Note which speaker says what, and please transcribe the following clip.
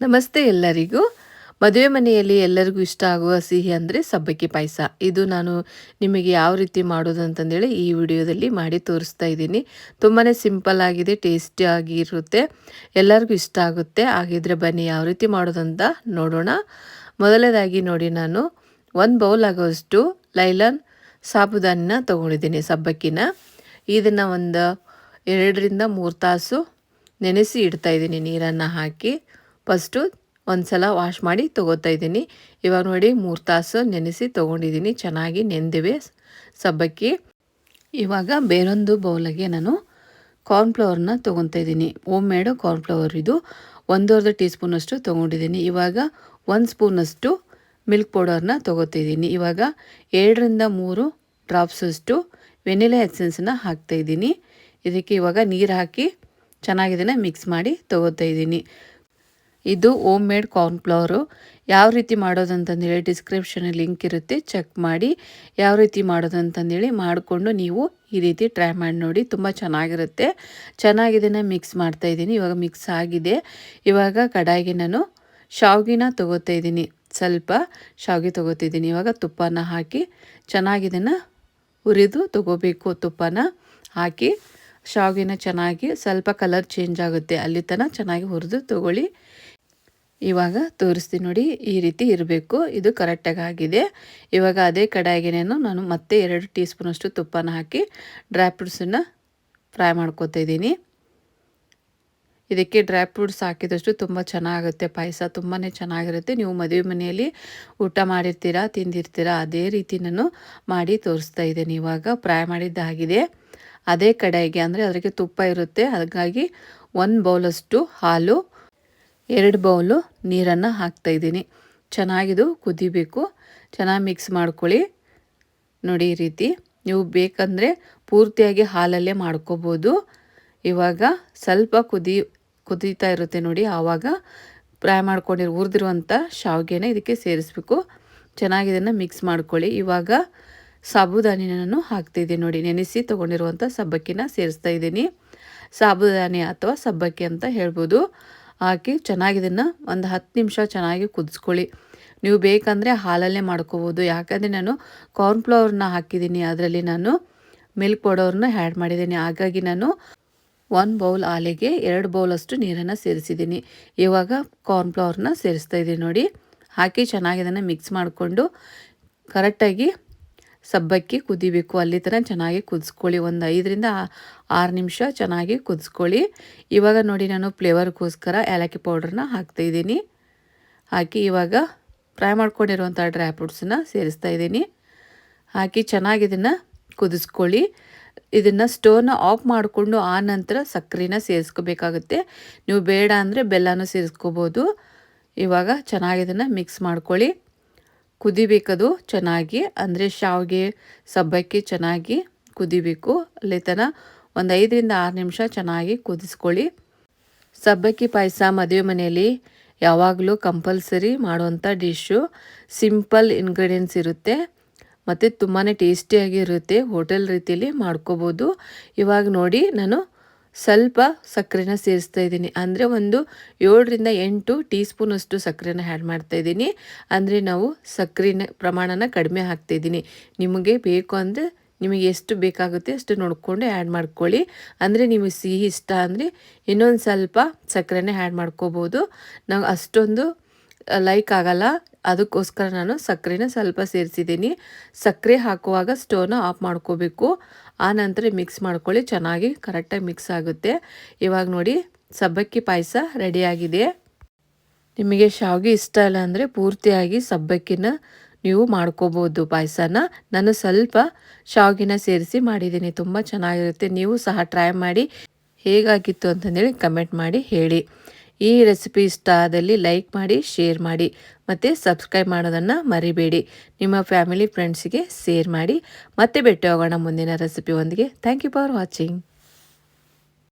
Speaker 1: ನಮಸ್ತೆ ಎಲ್ಲರಿಗೂ. ಮದುವೆ ಮನೆಯಲ್ಲಿ ಎಲ್ಲರಿಗೂ ಇಷ್ಟ ಆಗುವ ಸಿಹಿ ಅಂದರೆ ಸಬ್ಬಕ್ಕಿ ಪಾಯಸ. ಇದು ನಾನು ನಿಮಗೆ ಯಾವ ರೀತಿ ಮಾಡೋದು ಅಂತಂದೇಳಿ ಈ ವಿಡಿಯೋದಲ್ಲಿ ಮಾಡಿ ತೋರಿಸ್ತಾ ಇದ್ದೀನಿ. ತುಂಬಾ ಸಿಂಪಲ್ ಆಗಿದೆ ಟೇಸ್ಟಿಯಾಗಿ ಇರುತ್ತೆ ಎಲ್ಲರಿಗೂ ಇಷ್ಟ ಆಗುತ್ತೆ. ಹಾಗಿದ್ರೆ ಬನ್ನಿ ಯಾವ ರೀತಿ ಮಾಡೋದಂತ ನೋಡೋಣ. ಮೊದಲನೇದಾಗಿ ನೋಡಿ ನಾನು ಒಂದು ಬೌಲ್ ಆಗೋಷ್ಟು ಲೈಲನ್ ಸಾಬುದಾನಿನ ತೊಗೊಂಡಿದ್ದೀನಿ ಸಬ್ಬಕ್ಕಿನ. ಇದನ್ನು ಒಂದು ಎರಡರಿಂದ ಮೂರು ತಾಸು ನೆನೆಸಿ ಇಡ್ತಾ ಇದ್ದೀನಿ ನೀರನ್ನು ಹಾಕಿ. ಫಸ್ಟು ಒಂದು ಸಲ ವಾಶ್ ಮಾಡಿ ತೊಗೋತಾ ಇದ್ದೀನಿ. ಇವಾಗ ನೋಡಿ ಮೂರು ತಾಸು ನೆನೆಸಿ ತೊಗೊಂಡಿದ್ದೀನಿ. ಚೆನ್ನಾಗಿ ನೆಂದಿವೆ. ಸಬ್ಬಕ್ಕಿ. ಇವಾಗ ಬೇರೊಂದು ಬೌಲಿಗೆ ನಾನು ಕಾರ್ನ್ಫ್ಲವರ್ನ ತೊಗೊತಾ ಇದ್ದೀನಿ. ಓಮ್ ಮೇಡು ಕಾರ್ನ್ಫ್ಲವರ್ ಇದು. ಒಂದೂವರೆ ಟೀ ಸ್ಪೂನಷ್ಟು ತೊಗೊಂಡಿದ್ದೀನಿ. ಇವಾಗ ಒಂದು ಸ್ಪೂನಷ್ಟು ಮಿಲ್ಕ್ ಪೌಡರ್ನ ತೊಗೋತಿದ್ದೀನಿ ಇವಾಗ ಎರಡರಿಂದ ಮೂರು ಡ್ರಾಪ್ಸಷ್ಟು ವೆನಿಲಾ ಎಸೆನ್ಸನ್ನ ಹಾಕ್ತಾಯಿದ್ದೀನಿ ಇದಕ್ಕೆ ಇವಾಗ ನೀರು ಹಾಕಿ ಚೆನ್ನಾಗಿದನ್ನು ಮಿಕ್ಸ್ ಮಾಡಿ ತೊಗೋತಾ ಇದ್ದೀನಿ. ಇದು ಓಮ್ ಮೇಡ್ ಕಾರ್ನ್ಫ್ಲವರು ಯಾವ ರೀತಿ ಮಾಡೋದು ಅಂತಂದೇಳಿ ಡಿಸ್ಕ್ರಿಪ್ಷನಲ್ಲಿ ಲಿಂಕ್ ಇರುತ್ತೆ ಚೆಕ್ ಮಾಡಿ ಯಾವ ರೀತಿ ಮಾಡೋದಂತಂದೇಳಿ ಮಾಡಿಕೊಂಡು ನೀವು ಈ ರೀತಿ ಟ್ರೈ ಮಾಡಿ ನೋಡಿ, ತುಂಬ ಚೆನ್ನಾಗಿರುತ್ತೆ. ಚೆನ್ನಾಗಿದೆನ ಮಿಕ್ಸ್ ಮಾಡ್ತಾ ಇದ್ದೀನಿ. ಇವಾಗ ಮಿಕ್ಸ್ ಆಗಿದೆ. ಇವಾಗ ಕಡಾಯಿಗೆ ನಾನು ಶಾವಿಗೆನ ತೊಗೋತಾ ಇದ್ದೀನಿ. ಸ್ವಲ್ಪ ಶಾವಿಗೆ ತೊಗೋತಿದ್ದೀನಿ ಇವಾಗ ತುಪ್ಪನ ಹಾಕಿ ಚೆನ್ನಾಗಿದನ್ನು ಹುರಿದು ತೊಗೋಬೇಕು ತುಪ್ಪನ. ಹಾಕಿ ಶಾವಿಗೆನ ಚೆನ್ನಾಗಿ ಸ್ವಲ್ಪ ಕಲರ್ ಚೇಂಜ್ ಆಗುತ್ತೆ. ಅಲ್ಲಿ ತನಕ ಚೆನ್ನಾಗಿ ಹುರಿದು ತೊಗೊಳ್ಳಿ. ಇವಾಗ ತೋರಿಸ್ತೀನಿ ನೋಡಿ, ಈ ರೀತಿ ಇರಬೇಕು. ಇದು ಕರೆಕ್ಟಾಗಿ ಆಗಿದೆ ಇವಾಗ ಅದೇ ಕಡಾಯಿಗೆನೇನು ನಾನು ಮತ್ತೆ ಎರಡು ಟೀ ಸ್ಪೂನಷ್ಟು ತುಪ್ಪನ ಹಾಕಿ ಡ್ರೈ ಫ್ರೂಟ್ಸನ್ನು ಫ್ರೈ ಮಾಡ್ಕೋತಾ ಇದ್ದೀನಿ. ಇದಕ್ಕೆ ಡ್ರೈ ಫ್ರೂಟ್ಸ್ ಹಾಕಿದಷ್ಟು ತುಂಬ ಚೆನ್ನಾಗುತ್ತೆ. ಪಾಯಸ ತುಂಬಾ ಚೆನ್ನಾಗಿರುತ್ತೆ. ನೀವು ಮದುವೆ ಮನೆಯಲ್ಲಿ ಊಟ ಮಾಡಿರ್ತೀರಾ, ತಿಂದಿರ್ತೀರಾ, ಅದೇ ರೀತಿ ನಾನು ಮಾಡಿ ತೋರಿಸ್ತಾ ಇದ್ದೀನಿ. ಇವಾಗ ಫ್ರೈ ಮಾಡಿದ್ದಾಗಿದೆ ಅದೇ ಕಡಾಯಿಗೆ ಅಂದರೆ ಅದಕ್ಕೆ ತುಪ್ಪ ಇರುತ್ತೆ. ಹಾಗಾಗಿ ಒಂದು ಬೌಲಷ್ಟು ಹಾಲು ಎರಡು ಬೌಲು ನೀರನ್ನು ಹಾಕ್ತಾಯಿದ್ದೀನಿ ಚೆನ್ನಾಗಿದು ಕುದಿಬೇಕು. ಚೆನ್ನಾಗಿ ಮಿಕ್ಸ್ ಮಾಡ್ಕೊಳ್ಳಿ. ನೋಡಿ ಈ ರೀತಿ. ನೀವು ಬೇಕಂದರೆ ಪೂರ್ತಿಯಾಗಿ ಹಾಲಲ್ಲೇ ಮಾಡ್ಕೋಬೋದು. ಇವಾಗ ಸ್ವಲ್ಪ ಕುದಿ, ಕುದೀತಾ ಇರುತ್ತೆ ನೋಡಿ, ಆವಾಗ ಫ್ರೈ ಮಾಡ್ಕೊಂಡಿರೋ ಹುರಿದಿರುವಂಥ ಶಾವಿಗೆನ ಇದಕ್ಕೆ ಸೇರಿಸ್ಬೇಕು. ಚೆನ್ನಾಗಿ ಇದನ್ನು ಮಿಕ್ಸ್ ಮಾಡ್ಕೊಳ್ಳಿ. ಇವಾಗ ಸಾಬುದಾನಿನೂ ನಾನು ಹಾಕ್ತಿದ್ದೀನಿ ನೋಡಿ, ನೆನೆಸಿ ತೊಗೊಂಡಿರುವಂಥ ಸಬ್ಬಕ್ಕಿನ ಸೇರಿಸ್ತಾ ಇದ್ದೀನಿ. ಸಾಬುದಾನಿ ಅಥವಾ ಸಬ್ಬಕ್ಕಿ ಅಂತ ಹೇಳ್ಬೋದು. ಹಾಕಿ ಚೆನ್ನಾಗಿ ಇದನ್ನು ಒಂದು ಹತ್ತು ನಿಮಿಷ ಚೆನ್ನಾಗಿ ಕುದಿಸ್ಕೊಳ್ಳಿ. ನೀವು ಬೇಕಂದರೆ ಹಾಲಲ್ಲೇ ಮಾಡ್ಕೋಬೋದು. ಯಾಕಂದರೆ ನಾನು ಕಾರ್ನ್ಫ್ಲವರ್ನ ಹಾಕಿದ್ದೀನಿ. ಅದರಲ್ಲಿ ನಾನು ಮಿಲ್ಕ್ ಪೌಡರ್ನ ಆ್ಯಡ್ ಮಾಡಿದ್ದೀನಿ. ಹಾಗಾಗಿ ನಾನು ಒಂದು ಬೌಲ್ ಹಾಲಿಗೆ ಎರಡು ಬೌಲಷ್ಟು ನೀರನ್ನು ಸೇರಿಸಿದ್ದೀನಿ. ಇವಾಗ ಕಾರ್ನ್ಫ್ಲವರ್ನ ಸೇರಿಸ್ತಾ ಇದ್ದೀನಿ ನೋಡಿ. ಹಾಕಿ ಚೆನ್ನಾಗಿ ಅದನ್ನು ಮಿಕ್ಸ್ ಮಾಡಿಕೊಂಡು ಕರೆಕ್ಟಾಗಿ ಸಬ್ಬಕ್ಕಿ ಕುದಿಬೇಕು. ಅಲ್ಲಿ ಥರ ಚೆನ್ನಾಗಿ ಕುದಿಸ್ಕೊಳ್ಳಿ. ಒಂದು ಐದರಿಂದ ಆರು ನಿಮಿಷ ಚೆನ್ನಾಗಿ ಕುದಿಸ್ಕೊಳ್ಳಿ. ಇವಾಗ ನೋಡಿ ನಾನು ಫ್ಲೇವರ್ಗೋಸ್ಕರ ಏಲಕ್ಕಿ ಪೌಡ್ರನ್ನ ಹಾಕ್ತಾಯಿದ್ದೀನಿ ಹಾಕಿ ಇವಾಗ ಫ್ರೈ ಮಾಡ್ಕೊಂಡಿರುವಂಥ ಡ್ರೈ ಫ್ರೂಟ್ಸನ್ನ ಸೇರಿಸ್ತಾ ಇದ್ದೀನಿ. ಹಾಕಿ ಚೆನ್ನಾಗಿ ಇದನ್ನು ಕುದಿಸ್ಕೊಳ್ಳಿ. ಇದನ್ನು ಸ್ಟೋವ್ನ ಆಫ್ ಮಾಡಿಕೊಂಡು ಆ ನಂತರ ಸಕ್ಕರೆನ ಸೇರಿಸ್ಕೋಬೇಕಾಗುತ್ತೆ. ನೀವು ಬೇಡ ಅಂದರೆ ಬೆಲ್ಲನೂ ಸೇರಿಸ್ಕೋಬೋದು. ಇವಾಗ ಚೆನ್ನಾಗಿ ಇದನ್ನು ಮಿಕ್ಸ್ ಮಾಡ್ಕೊಳ್ಳಿ. ಕುದಿಬೇಕದು ಚೆನ್ನಾಗಿ, ಅಂದರೆ ಶಾವಿಗೆ, ಸಬ್ಬಕ್ಕಿ ಚೆನ್ನಾಗಿ ಕುದಿಬೇಕು. ಅಲ್ಲಿತನ ಒಂದು ಐದರಿಂದ ಆರು ನಿಮಿಷ ಚೆನ್ನಾಗಿ ಕುದಿಸ್ಕೊಳ್ಳಿ. ಸಬ್ಬಕ್ಕಿ ಪಾಯಸ ಮದುವೆ ಮನೆಯಲ್ಲಿ ಯಾವಾಗಲೂ ಕಂಪಲ್ಸರಿ ಮಾಡುವಂಥ ಡಿಶ್ಶು ಸಿಂಪಲ್ ಇಂಗ್ರೀಡಿಯೆಂಟ್ಸ್ ಇರುತ್ತೆ. ಮತ್ತು ತುಂಬಾ ಟೇಸ್ಟಿಯಾಗಿರುತ್ತೆ ಹೋಟೆಲ್ ರೀತಿಯಲ್ಲಿ ಮಾಡ್ಕೋಬೋದು. ಇವಾಗ ನೋಡಿ ನಾನು ಸ್ವಲ್ಪ ಸಕ್ಕರೆನ ಸೇರಿಸ್ತಾ ಇದ್ದೀನಿ. ಅಂದರೆ ಒಂದು ಏಳರಿಂದ ಎಂಟು ಟೀ ಸ್ಪೂನಷ್ಟು ಸಕ್ಕರೆನ ಆ್ಯಡ್ ಮಾಡ್ತಾ ಇದ್ದೀನಿ. ಅಂದರೆ ನಾವು ಸಕ್ಕರೆನ ಪ್ರಮಾಣನ ಕಡಿಮೆ ಹಾಕ್ತಾಯಿದ್ದೀನಿ ನಿಮಗೆ ಬೇಕು ಅಂದರೆ ನಿಮಗೆ ಎಷ್ಟು ಬೇಕಾಗುತ್ತೆ ಅಷ್ಟು ನೋಡಿಕೊಂಡು ಆ್ಯಡ್ ಮಾಡ್ಕೊಳ್ಳಿ. ಅಂದರೆ ನಿಮಗೆ ಸಿಹಿ ಇಷ್ಟ ಅಂದರೆ ಇನ್ನೊಂದು ಸ್ವಲ್ಪ ಸಕ್ಕರೆನೇ ಆ್ಯಡ್ ಮಾಡ್ಕೋಬೋದು. ನಾವು ಅಷ್ಟೊಂದು ಲೈಕ್ ಆಗಲ್ಲ. ಅದಕ್ಕೋಸ್ಕರ ನಾನು ಸಕ್ಕರೆನ ಸ್ವಲ್ಪ ಸೇರಿಸಿದ್ದೀನಿ. ಸಕ್ಕರೆ ಹಾಕುವಾಗ ಸ್ಟೋವ್ನ ಆಫ್ ಮಾಡ್ಕೋಬೇಕು. ಆ ನಂತರ ಮಿಕ್ಸ್ ಮಾಡ್ಕೊಳ್ಳಿ, ಚೆನ್ನಾಗಿ ಕರೆಕ್ಟಾಗಿ ಮಿಕ್ಸ್ ಆಗುತ್ತೆ. ಇವಾಗ ನೋಡಿ, ಸಬ್ಬಕ್ಕಿ ಪಾಯಸ ರೆಡಿಯಾಗಿದೆ ನಿಮಗೆ ಶಾವಿಗೆ ಇಷ್ಟ ಇಲ್ಲ ಅಂದರೆ ಪೂರ್ತಿಯಾಗಿ ಸಬ್ಬಕ್ಕಿನ ನೀವು ಮಾಡ್ಕೋಬೋದು ಪಾಯಸನ. ನಾನು ಸ್ವಲ್ಪ ಶಾವಿಗೆನ ಸೇರಿಸಿ ಮಾಡಿದ್ದೀನಿ. ತುಂಬ ಚೆನ್ನಾಗಿರುತ್ತೆ. ನೀವು ಸಹ ಟ್ರೈ ಮಾಡಿ ಹೇಗಾಗಿತ್ತು ಅಂತಂದೇಳಿ ಕಮೆಂಟ್ ಮಾಡಿ ಹೇಳಿ. ಈ ರೆಸಿಪಿ ಇಷ್ಟ ಆದಲ್ಲಿ ಲೈಕ್ ಮಾಡಿ ಶೇರ್ ಮಾಡಿ ಮತ್ತು ಸಬ್ಸ್ಕ್ರೈಬ್ ಮಾಡೋದನ್ನು ಮರಿಬೇಡಿ. ನಿಮ್ಮ ಫ್ಯಾಮಿಲಿ ಫ್ರೆಂಡ್ಸಿಗೆ ಶೇರ್ ಮಾಡಿ. ಮತ್ತೆ ಭೇಟಿ ಹೋಗೋಣ ಮುಂದಿನ ರೆಸಿಪಿ ಒಂದಿಗೆ. Thank you for watching